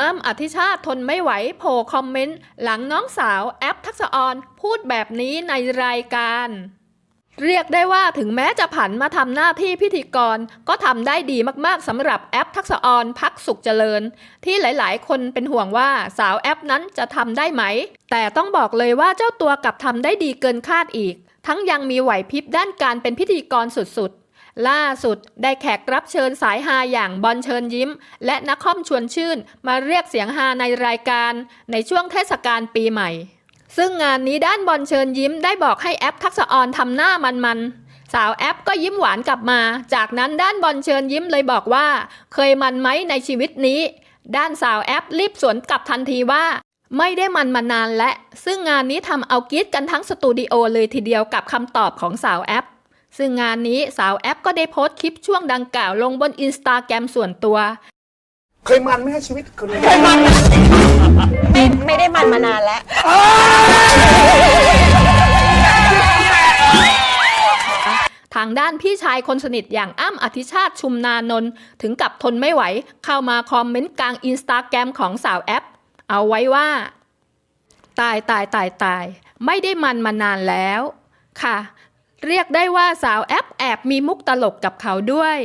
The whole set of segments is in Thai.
อ้ำอธิชาติทนไม่ไหวโผล่คอมเมนต์ หลังน้องสาวแอปทักษออนพูดแบบนี้ในรายการ เรียกได้ว่าถึงแม้จะผันมาทำหน้าที่พิธีกร ก็ทำได้ดีมากๆสำหรับแอปทักษออนพักสุขเจริญ ที่หลายๆ คนเป็นห่วงว่าสาวแอปนั้นจะทำได้ไหม แต่ต้องบอกเลยว่าเจ้าตัวกลับทำได้ดีเกินคาดอีก ทั้งยังมีไหวพริบด้านการเป็นพิธีกรสุดๆ ล่าสุดได้แขกรับเชิญสายฮาอย่างบอลเชิญยิ้ม และนักคอมชวนชื่น มาเรียกเสียงฮาในรายการในช่วงเทศกาลปีใหม่ ซึ่งงานนี้ด้านบอลเชิญยิ้มได้บอกให้แอปทักษะออนทำหน้ามันๆ สาวแอปก็ยิ้มหวานกลับมา จากนั้นด้านบอลเชิญยิ้มเลยบอกว่า เคยมันไหมในชีวิตนี้ ด้านสาวแอปรีบสวนกลับทันทีว่าไม่ได้มันมานานและ ซึ่งงานนี้ทำเอากีดกันทั้งสตูดิโอเลยทีเดียวกับคำตอบของสาวแอป ซึ่งงานนี้สาวแอปก็ได้โพสต์คลิปช่วงดังกล่าวลงบนอินสตาแกรมส่วนตัว เคยมันไหมฮะชีวิตคุณไม่ไม่ได้มันมานานแล้ว ทางด้านพี่ชายคนสนิทอย่างอ้ำอธิชาติชุมนานนท์ถึงกับทนไม่ไหว เข้ามาคอมเมนต์กลางอินสตาแกรมของสาวแอป เอาไว้ว่า ตายตายตายตาย ไม่ได้มันมานานแล้ว ค่ะ เรียกได้ว่าสาวแอปแอบมีมุกตลกกับเขาด้วย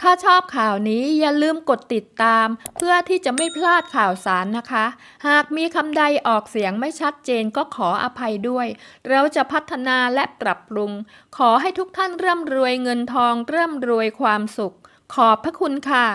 ถ้าชอบข่าวนี้อย่าลืมกดติดตาม เพื่อที่จะไม่พลาดข่าวสารนะคะ หากมีคำใดออกเสียงไม่ชัดเจนก็ขออภัยด้วย เราจะพัฒนาและปรับปรุง ขอให้ทุกท่านร่ำรวยเงินทองร่ำรวยความสุข ขอบพระคุณค่ะ